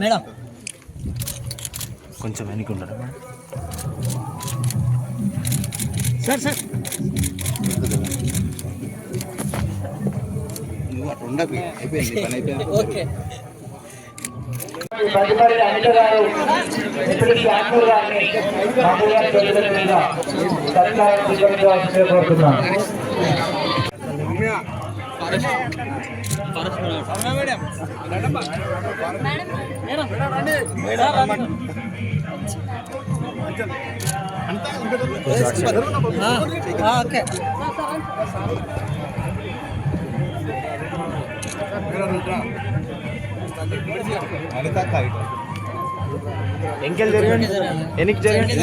Madam. కొంచెం వెనక్కి ఉండరా? Madam sir. సార్ ఉండకు. అయిపోయింది పని అయిపోయింది. ఓకే. తదుపరి అనిత గారు ఇప్పుడు గారిని మీద సత్కారం కోరుతున్నాను ఓకే ఎంకెల్ జరగండి వెనక్కి జరగండి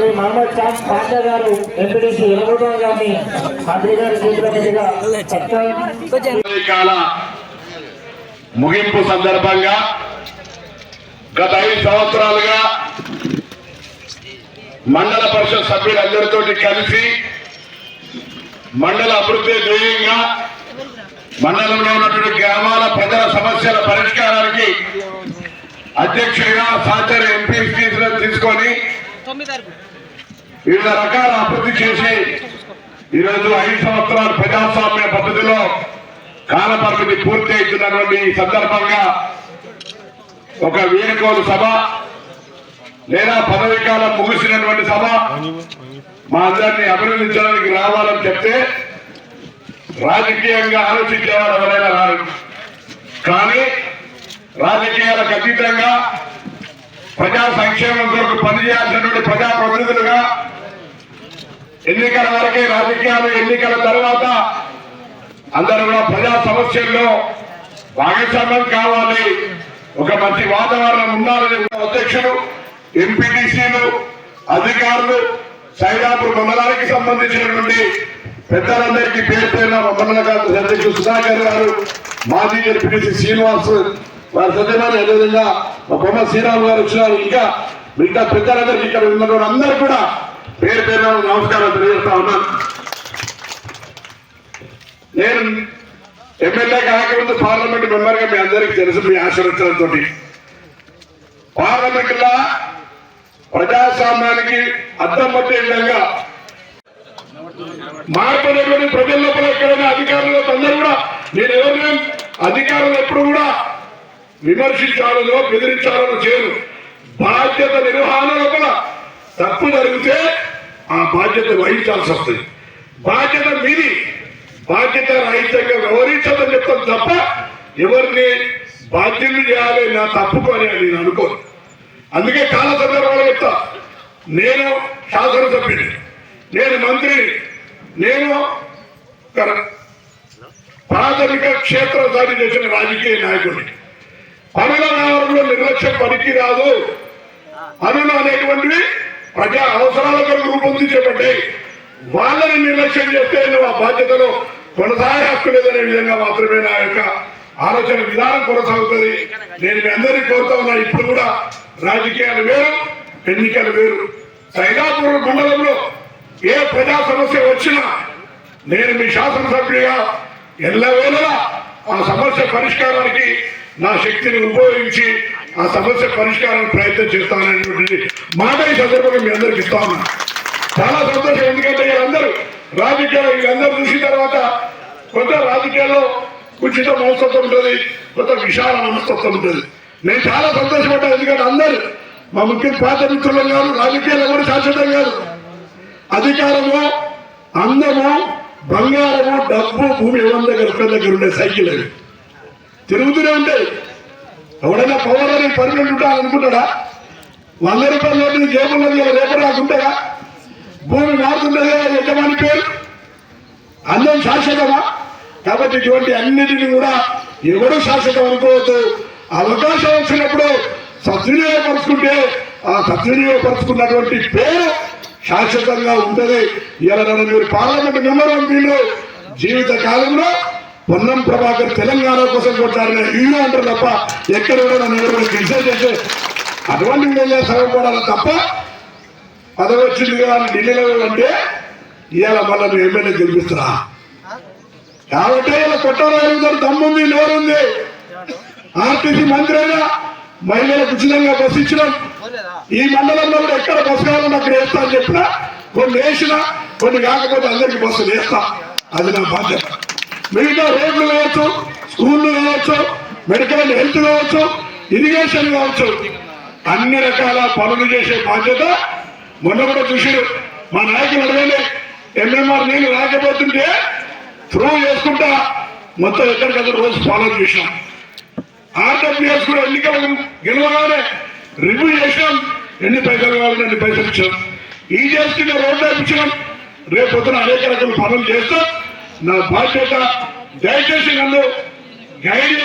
శ్రీ మహమ్మద్ షాద్ పాషా గారు ఎంపీడీసీ ఎలగొండ గారిని మంత్రి గారి చేతుల మీదుగా ముగింపు సందర్భంగా గత ఐదు సంవత్సరాలుగా మండల పరిషత్ సభ్యులందరితో కలిసి మండల అభివృద్ధి ధ్యేయంగా మండలంలో ఉన్నటువంటి గ్రామాల ప్రజల సమస్యల పరిష్కారానికి అధ్యక్షుడిగా సహచర ఎంపీ తీసుకొని వివిధ రకాల అభివృద్ధి చేసి ఈరోజు ఐదు సంవత్సరాల ప్రజాస్వామ్య పద్ధతిలో కాల పరిమితి పూర్తి అవుతున్నటువంటి ఈ సందర్భంగా ఒక వీరకోలు సభ లేదా పదవి కాలం ముగిసినటువంటి సభ మా అందరినీ అభినందించడానికి రావాలని చెప్తే రాజకీయంగా ఆలోచించేవారు ఎవరైనా రారు. కానీ రాజకీయాలకు అతీతంగా ప్రజా సంక్షేమం కొరకు పనిచేయాల్సినటువంటి ప్రజా ప్రతినిధులుగా ఎన్నికల వరకే రాజకీయాలు ఎన్నికల తర్వాత అందరూ కూడా ప్రజా సమస్యల్లో భాగస్వామ్యం కావాలి. ఒక మంచి వాతావరణం ఉండాలని అధ్యక్షులు ఎంపీటీసీలు అధికారులు సైదాపూర్ మండలానికి సంబంధించినటువంటి పెద్దలందరికీ పేరు పేరున మండల కాంగ్రెస్ అధ్యక్షులు సుధాకర్ గారు మాజీ ఎంపీటీసీ శ్రీనివాస్ వారి సత్యమని అదేవిధంగా బొమ్మ శ్రీరామ్ గారు వచ్చినారు. ఇంకా మిగతా పెద్దలందరికీ ఇక్కడ ఉన్న అందరూ కూడా పేరు పేరు నమస్కారం తెలియజేస్తా ఉన్నాను. నేను ఎమ్మెల్యే కాకముందు పార్లమెంట్ మెంబర్గా మీ అందరికీ తెలుసు మీ ఆశీర్వచనంతో పార్లమెంట్ లా ప్రజాస్వామ్యానికి అద్దం పట్టే విధంగా మార్పు ప్రజల లోపల ఎక్కడైనా అధికారులు అందరూ కూడా నేను ఎవరిని అధికారులు ఎప్పుడు కూడా విమర్శించాలనో బెదిరించాలనో చేయను బాధ్యత నిర్వహణ లోపల తప్పు జరిగితే ఆ బాధ్యత వహించాల్సి వస్తుంది. బాధ్యత మీది. బాధ్యత రహితంగా వ్యవహరించదని చెప్తాను తప్ప ఎవరిని బాధ్యులు చేయాలి నా తప్పుకు అని నేను అనుకోను. అందుకే చాలా సందర్భాలు చెప్తా. నేను శాసనసభ్యుని. నేను మంత్రిని. నేను ప్రాథమిక క్షేత్ర స్థాయి చేసిన రాజకీయ నాయకుడిని. పనుల నిర్లక్ష్యం పనికి రాదు. పనులు అనేటువంటివి ప్రజా అవసరాల కొరకు రూపొందించబడ్డాయి. వాళ్ళని నిర్లక్ష్యం చేస్తే నువ్వు ఆ బాధ్యతను కొనసాగే హక్కు లేదనే విధంగా మాత్రమే నా యొక్క ఆలోచన విధానం కొనసాగుతుంది. నేను మీ అందరినీ కోరుతా ఉన్నా ఇప్పుడు కూడా రాజకీయాలు వేరు ఎన్నికలు వేరు. సైదాపూర్ మండలంలో ఏ ప్రజా సమస్య వచ్చినా నేను మీ శాసనసభ్యుడిగా ఎల్లవేళలా ఆ సమస్య పరిష్కారానికి నా శక్తిని ఉపయోగించి ఆ సమస్య పరిష్కారానికి ప్రయత్నం చేస్తాననేటువంటి మాట ఈ సందర్భంగా మీ అందరికి ఇస్తా చాలా సంతోషం. ఎందుకంటే వీళ్ళందరూ రాజకీయాలు వీళ్ళందరూ చూసిన తర్వాత కొంత రాజకీయాల్లో ఉచిత మనస్తత్వం ఉంటుంది కొంత విశాల మనస్తత్వం ఉంటుంది. నేను చాలా సంతోషపడ్డాను ఎందుకంటే అందరూ మా ముఖ్య పాత మిత్రులు కాదు రాజకీయాలు ఎవరు శాశ్వతం కాదు. అధికారము అందము బంగారము డబ్బు భూమి ఎవరి దగ్గర ఒకరి దగ్గర ఉండే సైకిల్ అవి తిరుగుతూనే ఉంటాయి ఎవడైనా పవర్ అని పర్మనెంట్ ఉంటా అనుకుంటాడా? వంద రూపాయల నోటు జేబుల్లో రేపు రాకుంటాయా భూమి మారుతుండగా యజమాని పేరు? అందం శాశ్వతమా? కాబట్టి ఇటువంటి అన్నిటిని కూడా ఎవరు శాశ్వతం అనుకోవద్దు. అవకాశం వచ్చినప్పుడు సద్వినియోగపరుచుకుంటే ఆ సద్వినియోగపరుచుకున్నటువంటి పేరు శాశ్వతంగా ఉంటుంది. ఇలా మీరు పార్లమెంట్ మెంబర్ ఎంపీలు జీవిత కాలంలో పొన్నం ప్రభాకర్ తెలంగాణ కోసం కొట్టారని హీరో అంటారు తప్ప ఎక్కడ కూడా నన్ను ఎవరు డిసైడ్ అటువంటి విధంగా తప్ప పదవచ్చింది కానీ కదా ఢిల్లీలో అంటే ఇవాళ మళ్ళీ నువ్వు ఎమ్మెల్యే గెలిపిస్తున్నా. కాబట్టి ఇలా కొట్టారు దమ్ముంది నోరుంది. ఆర్టీసీ మంత్రి అయినా మహిళలకు ఉచితంగా బస్సు ఇచ్చినాం. ఈ మండలంలో కూడా ఎక్కడ బస్సు కావాలన్నా అక్కడ వేస్తా అని చెప్పినా కొన్ని వేసినా కొన్ని కాకపోతే అందరికి బస్సులు వేస్తా. అది నా బాధ్యత. మిగతా రోడ్లు కావచ్చు స్కూళ్ళు కావచ్చు మెడికల్ హెల్త్ కావచ్చు ఇరిగేషన్ కావచ్చు. అన్ని రకాల పనులు చేసే బాధ్యత మొన్న కూడా చూసాడు. మా నాయకులు అడగండి ఎంఎంఆర్ నీళ్ళు రాకపోతుంటే త్రూ చేసుకుంటా. మొత్తం ఎక్కడికక్కడ రోజు ఫాలో చేసినాం. ఆర్డబ్ల్యూఎస్ కూడా ఎన్నికలు గెలవగానే రివ్యూ చేసాం ఎన్ని పైసలు కావాలని అన్ని పైసలు ఇచ్చాం ఈ చేస్తున్న రోడ్డు ఇచ్చినాం రేపు పొద్దున అనేక రకాల పనులు చేస్తాం. నా బాధ్యత దయచేసి నన్ను గైడ్